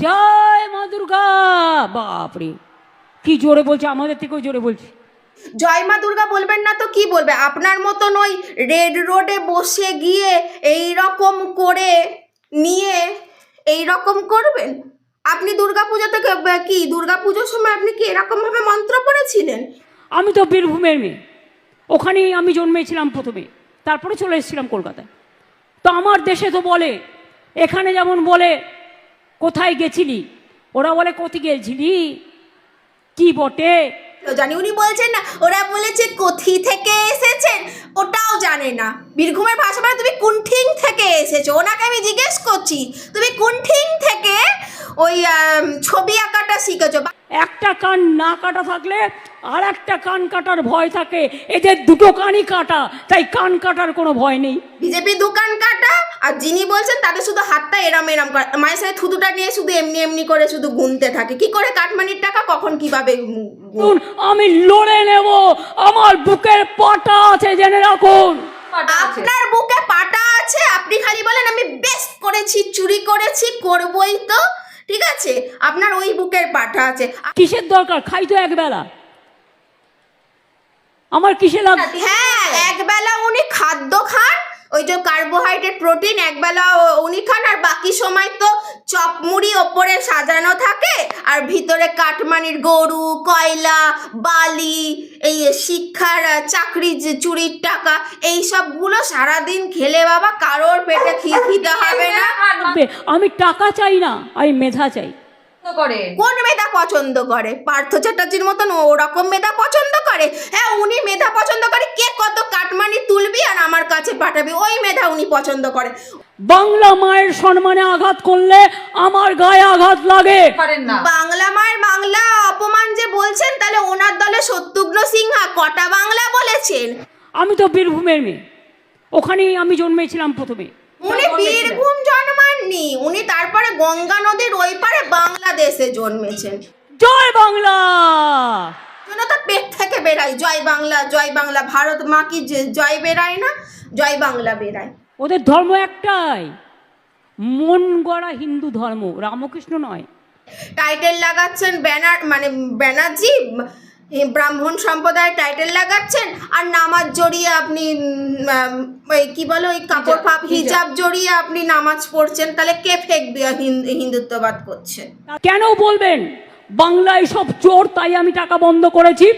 জয় মা দুর্গা। বাপরে কি জোরে বলছে? আমাদের থেকেও জোরে বলছে। জয় মা দুর্গা বলবেন না তো কি বলবে? আপনার মতন ওই রেড রোডে বসে গিয়ে এই রকম করে নিয়ে এই রকম করবেন? আপনি দুর্গা পুজো থেকে কি দুর্গা পুজোর সময় আপনি কি এরকম ভাবে মন্ত্র পড়েছিলেন? আমি তো বীরভূমের মেয়ে। ওখানেই আমি জন্মেছিলাম প্রথমে। তারপরে চলে এসেছিলাম কলকাতায়। তো আমার দেশে তো বলে এখানে যেমন বলে কোথায় গেছিলি? ওরা বলে কোথি গেছিলি? কি বটে? জানি উনি বলছেন না ওরা বলেছে কোথি থেকে এসেছেন? ওটাও জানে না। বীরভূমের ভাষা মানে তুমি কুণ্ঠিং থেকে এসেছ। ওনাকে আমি জিজ্ঞেস করছি তুমি কুণ্ঠিং থেকে ওই ছবি আঁকাটা শিখেছো? একটা কান না কাটা থাকলে আর একটা কান কাটার ভয় থাকে। এদের দুটো কানই কাটা তাই কান কাটার কোনো ভয় নেই। বিজেপি দু কান কাটা আর যিনি বলছেন তাদের শুধু হাতটা এরাম এরাম করে। মায়ের সাথে থুতুটা নিয়ে শুধু এমনি এমনি করে শুধু গুনতে থাকে। কি করে কাটমানির টাকা? কখন কীভাবে আমি লড়ে নেব। আমার বুকের পাটা আছে জেনে রাখুন। আপনার বুকে পাটা আছে আপনি খালি বলেন আমি বেস্ট করেছি চুরি করেছি করবই তো। ঠিক আছে? আপনার ওই বুকের পাটা আছে। কিসের দরকার? খাই তো একবেলা। আমার কিসে লাগ হ্যাঁ একবেলা উনি খাদ্য খান ওই যে কার্বোহাইড্রেট প্রোটিন একবেলা উনি খান আর বাকি সময় তো চপ মুড়ি ওপরে সাজানো থাকে আর ভিতরে কাটমানির গরু কয়লা বালি এই শিক্ষার চাকরি চুরির টাকা এই সবগুলো সারাদিন খেলে বাবা কারোর পেটে খিদে হবে না। আমি টাকা চাই না আমি মেধা চাই। করে? কোন মেধা পছন্দ করে? পার্থ চ্যাটার্জির মতন ওরকম মেধা পছন্দ করে? হ্যাঁ উনি মেধা পছন্দ করে। কে কত কাটমানি তুলবি আর আমার কাছে পাঠাবি? ওই মেধা উনি পছন্দ করে। বাংলা মায়ের সম্মানে আঘাত করলে আমার গায়ে আঘাত লাগে। বাংলা মায়ের বাংলা অপমান যে বলছেন তাহলে ওনার দলে সত্যুগ্ন সিনহা কটা বাংলা বলেছেন? আমি তো বীরভূমের মেয়ে। ওখানেই আমি জন্মেছিলাম প্রথমে। উনি বীরভূম জন্মাননি। উনি তারপরে গঙ্গা নদীর ওই পারে বাংলাদেশে জন্মেছেন। জয় বাংলা! জন্য তো পেট থেকে বেরায় জয় বাংলা জয় বাংলা ভারত মা কি জয় বেরায় না জয় বাংলা বেরায় ওদের ধর্ম একটাই মন গড়া হিন্দু ধর্ম রামকৃষ্ণ নয়। টাইটেল লাগাচ্ছেন ব্যানার মানে ব্যানার্জি ব্রাহ্মণ সম্প্রদায়ের টাইটেল লাগাচ্ছেন আর নামাজ জড়িয়ে আপনি ওই কি বলো ওই কাপড় ফাপ হিজাব। জড়িয়ে আপনি নামাজ পড়ছেন তাহলে কে ফেক হিন্দুত্ববাদ করছে কেন বলবেন? বাংলায় সব চোর তাই আমি টাকা বন্ধ করেছি।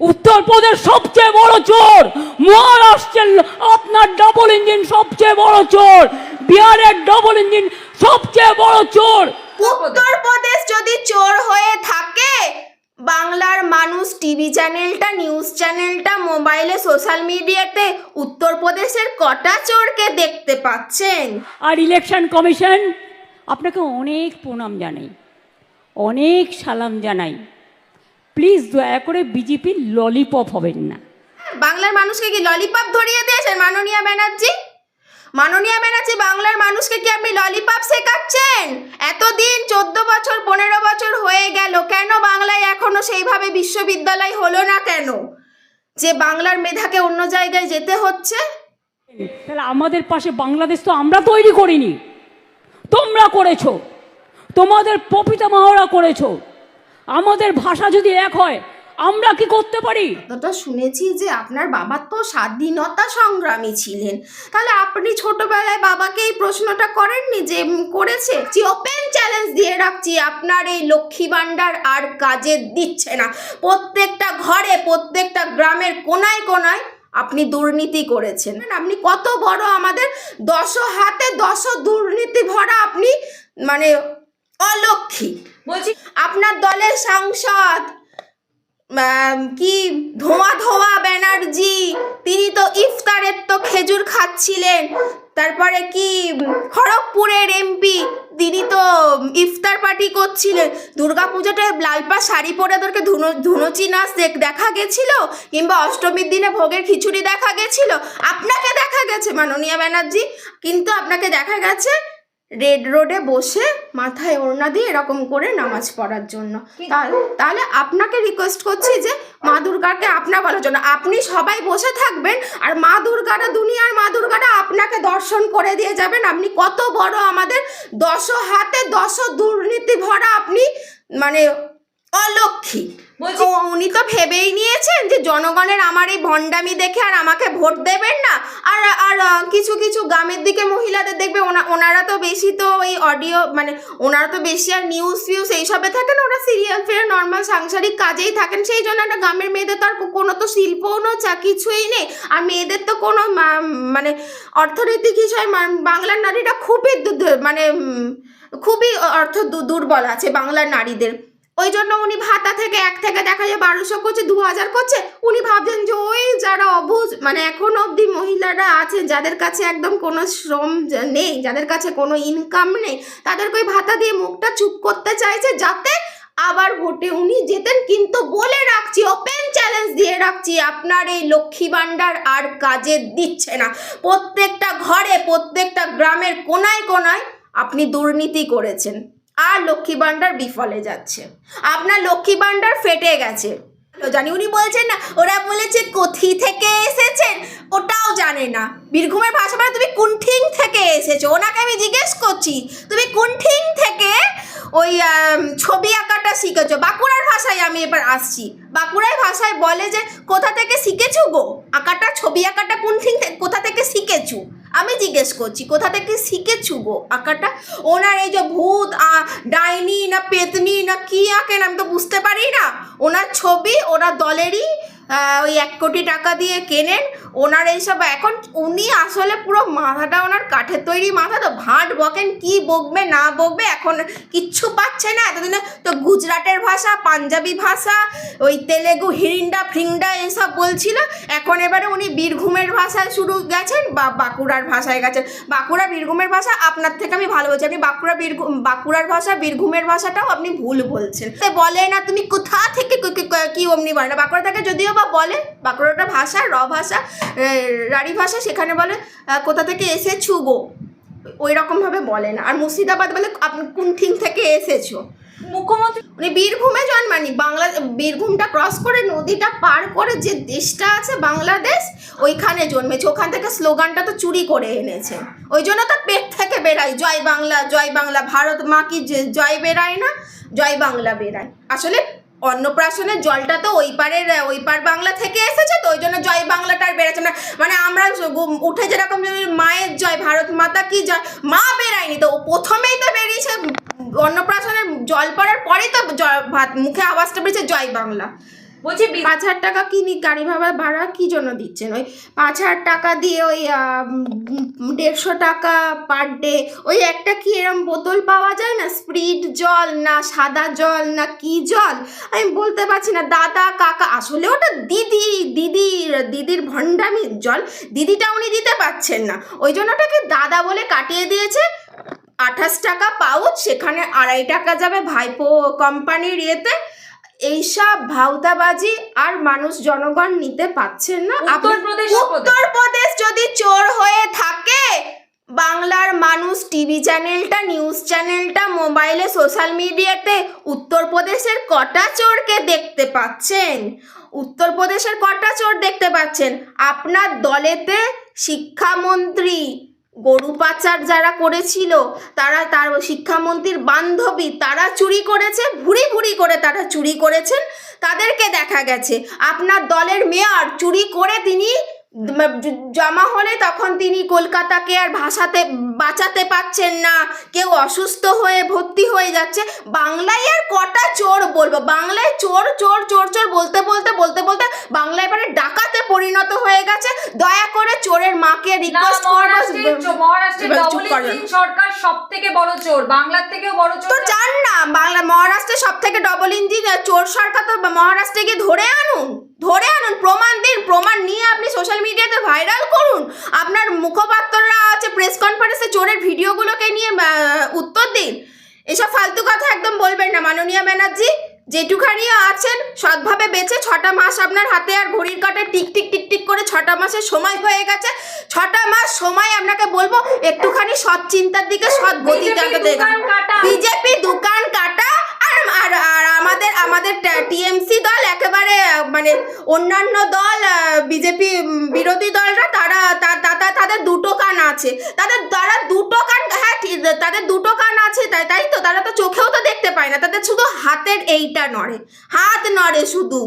উত্তরপ্রদেশ সবচেয়ে বড় চোর মহারাষ্ট্রের আপনার ডবল ইঞ্জিন সবচেয়ে বড় চোর বিহারের ডবল ইঞ্জিন সবচেয়ে বড় চোর। উত্তরপ্রদেশ যদি চোর হয়ে বাংলার মানুষ টিভি চ্যানেলটা নিউজ চ্যানেলটা মোবাইলে সোশ্যাল মিডিয়াতে উত্তরপ্রদেশের কটা চোরকে দেখতে পাচ্ছেন? আর ইলেকশন কমিশন আপনাকে অনেক প্রণাম জানাই অনেক সালাম জানাই। প্লিজ দয়া করে বিজেপির ললিপপ হবেন না। বাংলার মানুষকে কি ললিপপ ধরিয়ে দিয়েছেন মাননীয়া ব্যানার্জি? মাননীয়া ব্যানার্জি, বাংলার মানুষকে কি আপনি ললিপপ শেখাচ্ছেন? এতদিন চোদ্দ বছর, পনেরো বছর হয়ে গেল, কেন বাংলায় এখনও সেইভাবে বিশ্ববিদ্যালয় হলো না কেন? যে বাংলার মেধাকে অন্য জায়গায় যেতে হচ্ছে? তাহলে আমাদের পাশে বাংলাদেশ তো আমরা তৈরি করিনি। তোমরা করেছ। তোমাদের পপিতা মাহরা করেছ। আমাদের ভাষা যদি এক হয় আমরা কি করতে পারি? যতটা শুনেছি যে আপনার বাবা তো স্বাধীনতা সংগ্রামী ছিলেন। তাহলে আপনি ছোটবেলায় বাবাকে এই প্রশ্নটা করেননি যে করেছে? যে ওপেন চ্যালেঞ্জ দিয়ে রাখছি। আপনার এই লক্ষ্মী ভাণ্ডার আর কাজে দিচ্ছে না। প্রত্যেকটা ঘরে প্রত্যেকটা গ্রামের কোনায় কোনায় আপনি দুর্নীতি করেছেন। আপনি কত বড় আমাদের দশ হাতে দশ দুর্নীতি ভরা আপনি মানে অলক্ষী। বলছি আপনার দলের সাংসদ কি ধোঁয়া ধোঁয়া ব্যানার্জি। তিনি তো ইফতারের তো খেজুর খাচ্ছিলেন। তারপরে কি খড়গপুরের এমপি, তিনি তো ইফতার পার্টি করছিলেন। দুর্গাপুজোটায় লালপা শাড়ি পরে ওদেরকে ধুনো, ধুনুচি নাচ দেখা গেছিল? কিংবা অষ্টমীর দিনে ভোগের খিচুড়ি দেখা গেছিল? আপনাকে দেখা গেছে মাননীয়া ব্যানার্জি। কিন্তু আপনাকে দেখা গেছে রেড রোডে বসে মাথায় ওড়না দিয়ে এরকম করে নামাজ পড়ার জন্য। তাহলে আপনাকে রিকোয়েস্ট করছি যে মা দুর্গাকে আপনার বলার জন্য। আপনি সবাই বসে থাকবেন আর মা দুর্গাটা দুনিয়ার মা দুর্গাটা আপনাকে দর্শন করে দিয়ে যাবেন। আপনি কত বড় আমাদের দশ হাতে দশ দুর্নীতি ভরা আপনি মানে অলক্ষী। বলছি- উনি তো ভেবেই নিয়েছেন যে জনগণের আমার এই ভণ্ডামি দেখে আর আমাকে ভোট দেবেন না। আর আর কিছু কিছু গ্রামের দিকে মহিলাদের দেখবে, ওনা, ওনারা তো বেশি তো ওই অডিও মানে ওনারা তো বেশি আর নিউজ ফিউজ এইসবে থাকেন, ওরা সিরিয়াল ফিরে নর্মাল সাংসারিক কাজেই থাকেন। সেই জন্য একটা গ্রামের মেয়েদের তো আর কোনো তো শিল্পও না চা কিছুই নেই। আর মেয়েদের তো কোনো মানে অর্থনৈতিক হিসাবে বাংলার নারীরা খুবই মানে খুবই অর্থ দুর্বল আছে বাংলার নারীদের। ওই জন্য উনি ভাতা থেকে এক থেকে দেখা যায় বারোশো করছে দু হাজার করছে। উনি ভাবছেন যে ওই যারা অবুঝ মানে এখন অবধি মহিলারা আছে, যাদের কাছে একদম কোনো শ্রম নেই, যাদের কাছে কোনো ইনকাম নেই, তাদেরকে ওই ভাতা দিয়ে মুখটা চুপ করতে চাইছে যাতে আবার ভোটে উনি যেতেন কিন্তু বলে রাখছি ওপেন চ্যালেঞ্জ দিয়ে রাখছি, আপনার এই লক্ষ্মী ভাণ্ডার আর কাজে দিচ্ছে না। প্রত্যেকটা ঘরে, প্রত্যেকটা গ্রামের কোনায় কোনায় আপনি দুর্নীতি করেছেন। আর লক্ষ্মী ভাণ্ডার বিফলে যাচ্ছে। আপনার লক্ষ্মী ভাণ্ডার ফেটে গেছে। জানি, উনি বলছেন না, ওরা বলেছে, কোথি থেকে এসেছেন? ওটাও জানে না। বীরভূমের ভাষা মানে তুমি কুণ্ঠিং থেকে এসেছ। ওনাকে আমি জিজ্ঞেস করছি, তুমি কুণ্ঠিং থেকে ওই ছবি আঁকাটা শিখেছো? বাঁকুড়ার ভাষায় আমি এবার আসছি। বাঁকুড়ার ভাষায় বলে যে, কোথা থেকে শিখেছো গো? আঁকাটা, ছবি আঁকাটা কুণ্ঠিং কোথা থেকে শিখেছো? আমি জিজ্ঞেস করছি, কোথা থেকে শিখেছু গো আঁকাটা? ওনার এই যে ভূত ডাইনি, না পেতনি, না কি আঁকেন আমি তো বুঝতে পারি না। ওনার ছবি ওনার দলেরই ওই এক কোটি টাকা দিয়ে কেনেন, ওনার এইসব এখন উনি আসলে পুরো মাথাটা ওনার কাঠের তৈরি মাথা, তো ভাঁট বকেন, কি বকবে, না বকবে, এখন কিচ্ছু পাচ্ছে না। এতদিনে তো গুজরাটের ভাষা, পাঞ্জাবি ভাষা, ওই তেলেগু, হিরিন্ডা, ফ্রিন্ডা এইসব বলছিল, এখন এবারে উনি বীরভূমের ভাষায় শুরু গেছেন বা বাঁকুড়ার ভাষায় গেছেন। বাঁকুড়া বীরভূমের ভাষা আপনার থেকে আমি ভালো বলছি, আপনি বাঁকুড়া বীরভূম বাঁকুড়ার ভাষা, বীরভূমের ভাষাটাও আপনি ভুল বলছেন। বলে না তুমি কোথা থেকে, কি অমনি বলে না বাঁকুড়া থেকে যদিও বা বলে বাঁকুড়াটা ভাষা র ভাষা রাঢ়ী ভাষা সেখানে বলে কোথা থেকে এসেছু গো? ওই রকমভাবে বলে না। আর মুর্শিদাবাদ বলে আপনি কোন থিং থেকে এসেছ? মুখ্যমন্ত্রী উনি বীরভূমে জন্মানি বাংলা বীরভূমটা ক্রস করে নদীটা পার করে যে দেশটা আছে বাংলাদেশ ওইখানে জন্মেছে। ওখান থেকে স্লোগানটা তো চুরি করে এনেছে। ওই জন্য তো পেট থেকে বেরায় জয় বাংলা জয় বাংলা ভারত মা কি জয় বেরায় না জয় বাংলা বেরায় আসলে অন্নপ্রাশনের জলটা তো ওই পারের, ওই পার বাংলা থেকে এসেছে তো, ওই জন্য জয় বাংলাটা আর বেড়েছে না। মানে আমরা উঠে যেরকম মায়ের জয়, ভারত মাতা কি জয়, মা বেরায়নি তো প্রথমেই তো বেরিয়েছে অন্নপ্রাশনের জল পড়ার পরেই তো মুখে আওয়াজটা বেরিয়েছে, জয় বাংলা। বলছি পাঁচ হাজার টাকা কিনি গাড়ি ভাড়া ভাড়া কি জন্য দিচ্ছেন? ওই পাঁচ হাজার টাকা দিয়ে ওই দেড়শো টাকা পার ডে ওই একটা কি এরম বোতল পাওয়া যায় না? স্প্রিট জল না সাদা জল না কি জল? আমি বলতে পারছি না, দাদা, কাকা, আসলে ওটা দিদি দিদির দিদির ভণ্ডামির জল, দিদিটা উনি দিতে পারছেন না। ওই জন্য ওটাকে দাদা বলে কাটিয়ে দিয়েছে। আঠাশ টাকা পাউচ, সেখানে আড়াই টাকা যাবে ভাইপো কোম্পানির ইয়েতে। এইসব ভাউতাবাজি আর মানুষ জনগণ নিতে পাচ্ছেন না। উত্তরপ্রদেশ প্রদেশ। উত্তরপ্রদেশ যদি চোর হয়ে থাকে বাংলার মানুষ টিভি চ্যানেলটা নিউজ চ্যানেলটা মোবাইলে সোশ্যাল মিডিয়াতে উত্তরপ্রদেশের কটা চোরকে দেখতে পাচ্ছেন? উত্তরপ্রদেশের কটা চোর দেখতে পাচ্ছেন? আপনার দলেতে শিক্ষামন্ত্রী গরু পাচার যারা করেছিল, তারা তার শিক্ষামন্ত্রীর বান্ধবী, তারা চুরি করেছে, ভুরি ভুরি করে তারা চুরি করেছেন। তাদেরকে দেখা গেছে। আপনার দলের মেয়র চুরি করে তিনি জমা হলে তখন তিনি কলকাতাকে আর ভাষাতে বাঁচাতে পারছেন না। কেউ অসুস্থ হয়ে ভর্তি হয়ে যাচ্ছে। বাংলায় আর কটা চোর বলব? বাংলায় চোর চোর চোর চোর বলতে বলতে বলতে বলতে বাংলায় এবারে ডাকাতে পরিণত হয়ে গেছে। দয়া করে চোরের মাকে রিকোয়েস্ট করব। সরকার সব থেকে বড় চোর। বাংলার থেকেও বড় তো চোর চান না বাংলা মহারাষ্ট্রে সব থেকে ডবল ইঞ্জিন চোর সরকার তো মহারাষ্ট্রে গিয়ে ধরে আনুন। ধরে আনুন প্রমাণ দিন প্রমাণ নিয়ে আপনি সোশ্যাল মিডিয়াতে ভাইরাল করুন। আপনার মুখপাত্ররা আছে প্রেস কনফারেন্সে চোরের ভিডিওগুলোকে নিয়ে উত্তর দিন। এসব ফালতু কথা একদম বলবেন না। মাননীয় ব্যানার্জি যেটুখানি আছেন সৎভাবে বেঁচে ছটা মাস আপনার হাতে আর ঘড়ির কাটে টিক টিক টিক টিক করে ছটা মাসের সময় হয়ে গেছে। ছটা মাস সময় আপনাকে বলব একটুখানি সৎ চিন্তার দিকে সৎ গতি। বিজেপি দোকান কাটা। আর আর আমাদের আমাদের টিএমসি দল একেবারে মানে অন্যান্য দল বিজেপি বিরোধী দলরা তারা তাদের দুটো কান আছে। তাদের তারা দুটো কান হ্যাঁ তাদের দুটো কান আছে তাই তাই তো? তারা তো চোখেও তো দেখতে পায় না। তাদের শুধু হাতের এইটা নড়ে। হাত নড়ে শুধু।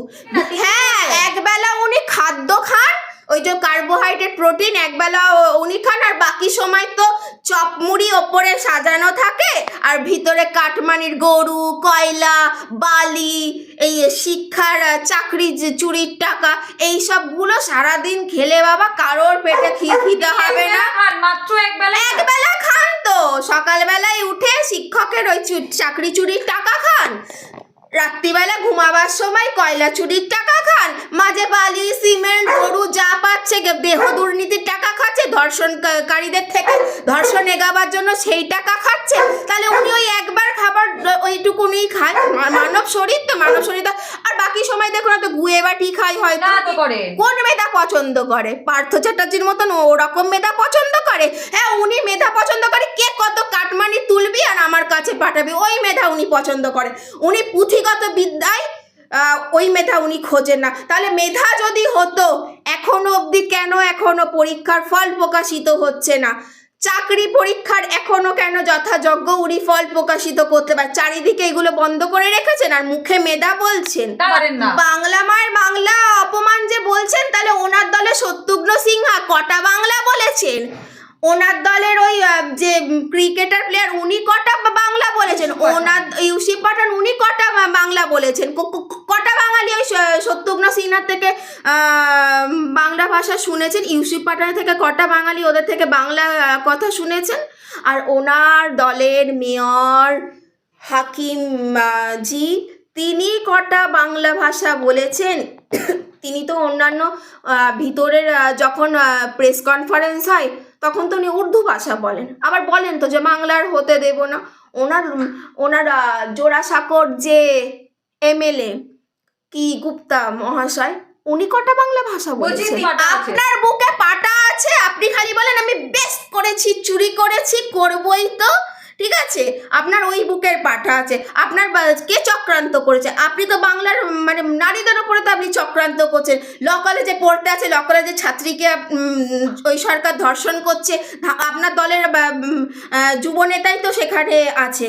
হ্যাঁ একবেলা উনি খাদ্য খান ওই যে কার্বোহাইড্রেট প্রোটিন একবেলা উনি খান আর বাকি সময় তো চপ মুড়ি ওপরে সাজানো থাকে আর ভিতরে কাটমানির গরু কয়লা বালি এই শিক্ষার চাকরি চুরির টাকা এই সবগুলো সারাদিন খেলে বাবা কারোর পেটে খিদে হবে না। মাত্র একবেলা একবেলা খান তো। সকালবেলায় উঠে শিক্ষকের ওই চাকরি চুরির টাকা খান। রাত্রিবেলা ঘুমাবার সময় কয়লা চুরির টাকা খান। মাঝে বালি, সিমেন্ট, গরু যা পাচ্ছে দেহ দুর্নীতির টাকা খাচ্ছে ধর্ষণকারীদের থেকে ধর্ষণ এগাবার জন্য সেই টাকা খাচ্ছে। তাহলে উনি ওই একবার ওইটুকুনি খায়। মা- মানব শরীর তো মানব শরীর আর বাকি সময় দেখো না তো গুয়ে বাটি খাই হয়তো। করে। কোন মেধা পছন্দ করে? পার্থ চ্যাটার্জির মতন ওরকম মেধা পছন্দ করে? হ্যাঁ উনি মেধা পছন্দ করে। কে কত কাটমানি তুলবি আর আমার কাছে পাঠাবি? ওই মেধা উনি পছন্দ করে। উনি পুঁথিগত বিদ্যায় ওই মেধা উনি খোঁজেন না। তাহলে মেধা যদি হতো এখনও অবধি কেন এখনও পরীক্ষার ফল প্রকাশিত হচ্ছে না? চাকরি পরীক্ষার এখনও কেন যথাযোগ্য উনি ফল প্রকাশিত করতে পারে চারিদিকে এগুলো বন্ধ করে রেখেছেন আর মুখে মেধা বলছেন। বাংলা মায়ের বাংলা অপমান যে বলছেন তাহলে ওনার দলে শত্রুঘ্ন সিংহা কটা বাংলা বলেছেন? ওনার দলের ওই যে ক্রিকেটার প্লেয়ার উনি কটা বাংলা বলেছেন? ওনার ইউসিফ পাঠান উনি কটা বাংলা বলেছেন? কটা ওই শ- শত্রুঘ্ন সিনহার থেকে বাংলা ভাষা শুনেছেন, ইউসিফ পাঠানের থেকে কটা বাঙালি ওদের থেকে বাংলা কথা শুনেছেন? আর ওনার দলের মেয়র হাকিম জি, তিনি কটা বাংলা ভাষা বলেছেন? তিনি তো অন্যান্য ভিতরের যখন প্রেস কনফারেন্স হয়, তখন তো উনি উর্দু ভাষা বলেন। আবার বলেন তো যে বাংলার হতে দেব না। ওনার ওনার জোড়াসাঁকোর যে এমএলএ কি গুপ্তা মহাশয়? উনি কটা বাংলা ভাষা বলছি বলছেন? আপনার বুকে পাটা আছে? আপনি খালি বলেন আমি বেস্ট করেছি চুরি করেছি করবই তো। ঠিক আছে? আপনার ওই বুকের পাঠা আছে। আপনার কে চক্রান্ত করেছে? আপনি তো বাংলার মানে নারীদের ওপরে তো আপনি চক্রান্ত করছেন। ল কলেজে পড়তে আছে ল কলেজে ছাত্রীকে ওই সরকার ধর্ষণ করছে। আপনার দলের যুব নেতাই তো সেখানে আছে।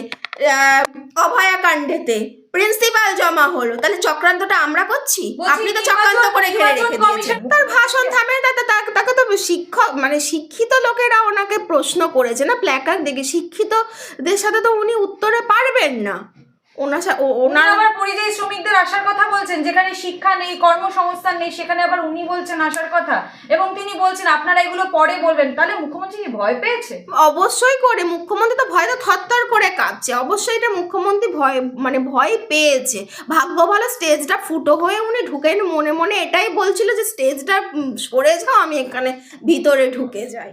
অভয়াকাণ্ডেতে। প্রিন্সিপাল জমা হলো। তাহলে চক্রান্তটা আমরা করছি? আপনি তো চক্রান্ত করে ঘিরে রেখে দিয়েছেন। তার ভাষণ থামে তাতে তাকে তো শিক্ষক মানে শিক্ষিত লোকেরা ওনাকে প্রশ্ন করেছে না? প্ল্যাকার দেখে শিক্ষিতদের সাথে তো উনি উত্তরে পারবেন না। ওনার ওনার আবার পরিযায়ী শ্রমিকদের আসার কথা বলছেন যেখানে শিক্ষা নেই কর্মসংস্থান নেই সেখানে আবার উনি বলছেন আসার কথা। এবং তিনি বলছেন আপনারা এগুলো পরে বলবেন। তাহলে মুখ্যমন্ত্রী কি ভয় পেয়েছে? অবশ্যই করে। মুখ্যমন্ত্রী তো ভয় তো থরথর করে কাঁপছে অবশ্যই এটা মুখ্যমন্ত্রী ভয় মানে ভয় পেয়েছে। ভাগ্য ভালো স্টেজটা ফুটো হয়ে উনি ঢুকেন। মনে মনে এটাই বলছিল যে স্টেজটা সরে যাও আমি এখানে ভিতরে ঢুকে যাই।